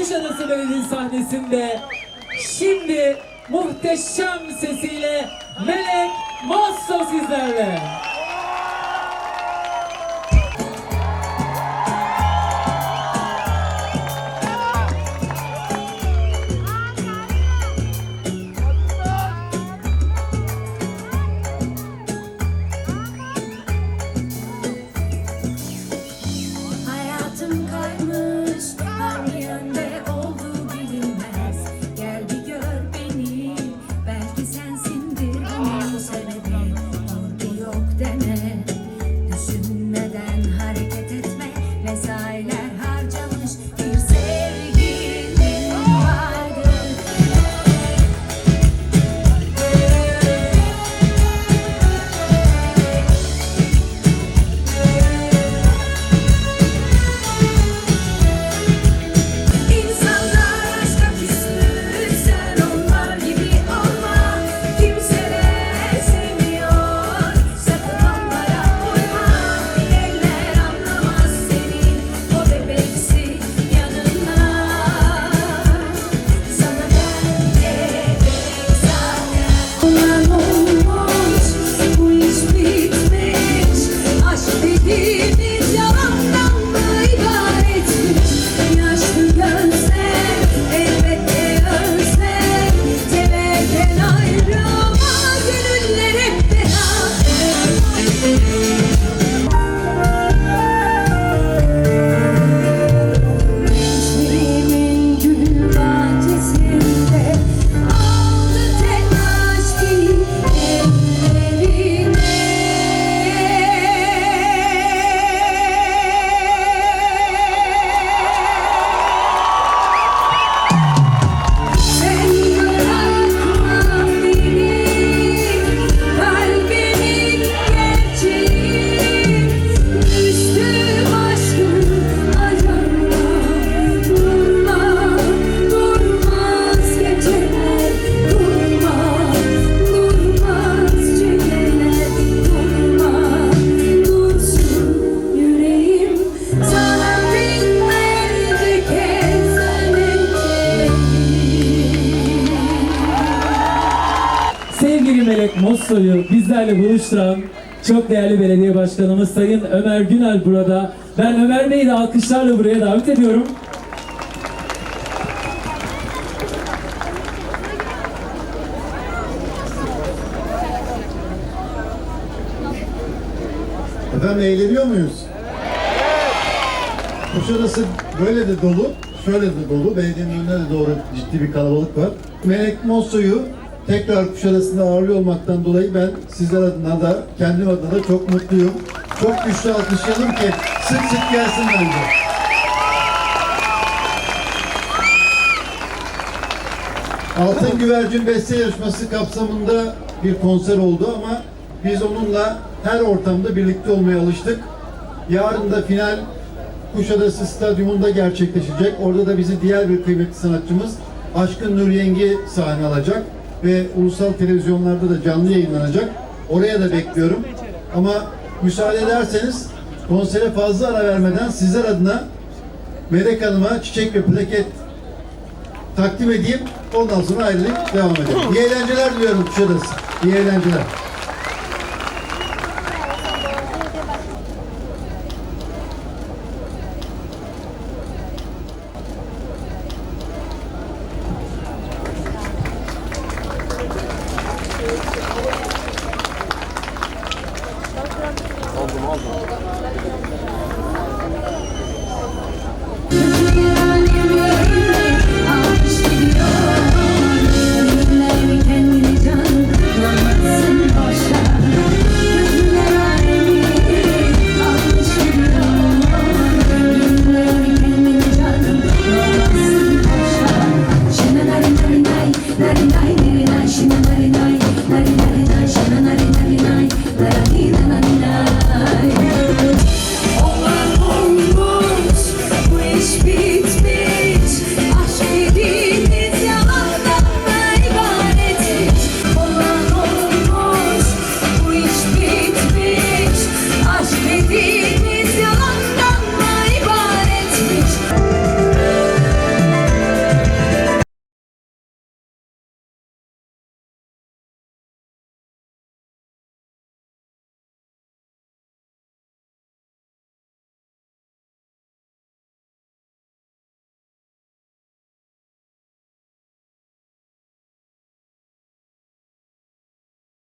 Kuşadası Belediye sahnesinde şimdi muhteşem sesiyle Melek Mosso sizlerle. Melek Mosso'yu bizlerle buluşturan çok değerli belediye başkanımız Sayın Ömer Günel burada. Ben Ömer Bey'i de alkışlarla buraya davet ediyorum. Efendim eğleniyor muyuz? Kuşadası böyle de dolu, şöyle de dolu. Belediyenin önüne de doğru ciddi bir kalabalık var. Melek Mosso'yu tekrar Kuşadası'nda ağırlıyor olmaktan dolayı ben sizler adına da kendim adına da çok mutluyum. Çok güçlü alkışlayalım ki sık sık gelsin bence. Altın Güvercin Beste Yarışması kapsamında bir konser oldu ama biz onunla her ortamda birlikte olmaya alıştık. Yarın da final Kuşadası Stadyumunda gerçekleşecek. Orada da bizi diğer bir kıymetli sanatçımız Aşkın Nur Yengi sahne alacak ve ulusal televizyonlarda da canlı yayınlanacak. Oraya da bekliyorum. Ama müsaade ederseniz konsere fazla ara vermeden sizler adına Melek Hanım'a çiçek ve plaket takdim edeyim. Ondan sonra ayrılıp devam edelim. İyi eğlenceler diliyorum Kuşadası. İyi eğlenceler.